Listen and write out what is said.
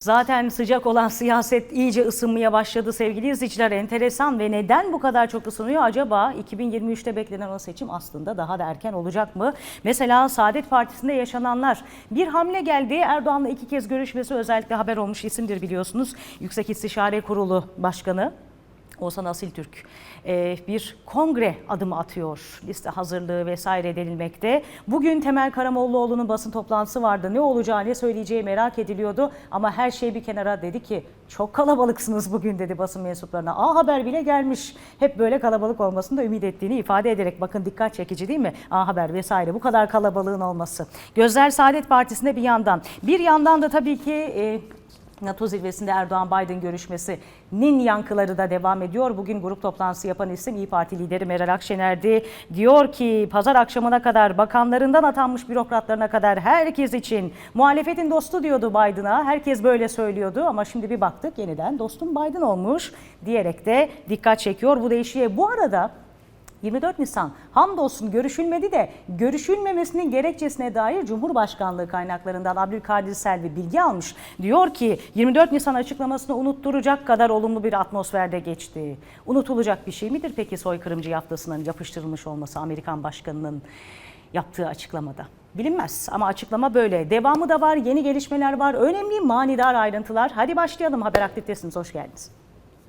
Zaten sıcak olan siyaset iyice ısınmaya başladı sevgili izleyiciler. Enteresan ve neden bu kadar çok ısınıyor acaba? 2023'te beklenen o seçim aslında daha da erken olacak mı? Mesela Saadet Partisi'nde yaşananlar. Bir hamle geldi. Erdoğan'la iki kez görüşmesi özellikle haber olmuş isimdir biliyorsunuz. Yüksek İstişare Kurulu Başkanı Oğuzhan Asiltürk e, bir kongre adımı atıyor. Liste hazırlığı vesaire denilmekte. Bugün Temel Karamollaoğlu'nun basın toplantısı vardı. Ne olacağı ne söyleyeceği merak ediliyordu. Ama her şey bir kenara dedi ki çok kalabalıksınız bugün dedi basın mensuplarına. A Haber bile gelmiş. Hep böyle kalabalık olmasını da ümit ettiğini ifade ederek. Bakın dikkat çekici değil mi? A Haber vesaire bu kadar kalabalığın olması. Gözler Saadet Partisi'nde bir yandan. Bir yandan da tabii ki... E, NATO zirvesinde Erdoğan-Biden görüşmesinin yankıları da devam ediyor. Bugün grup toplantısı yapan isim İyi Parti lideri Meral Akşener'di. Diyor ki pazar akşamına kadar bakanlarından atanmış bürokratlarına kadar herkes için muhalefetin dostu diyordu Biden'a. Herkes böyle söylüyordu ama şimdi bir baktık yeniden dostum Biden olmuş diyerek de dikkat çekiyor bu değişiye. Bu arada 24 Nisan hamdolsun görüşülmedi de görüşülmemesinin gerekçesine dair Cumhurbaşkanlığı kaynaklarından Abdülkadir Selvi bilgi almış. Diyor ki 24 Nisan açıklamasını unutturacak kadar olumlu bir atmosferde geçti. Unutulacak bir şey midir peki soykırımcı yaftasının yapıştırılmış olması Amerikan Başkanı'nın yaptığı açıklamada? Bilinmez ama açıklama böyle. Devamı da var, yeni gelişmeler var, önemli manidar ayrıntılar. Hadi başlayalım haber aktifitesiniz. Hoş geldiniz.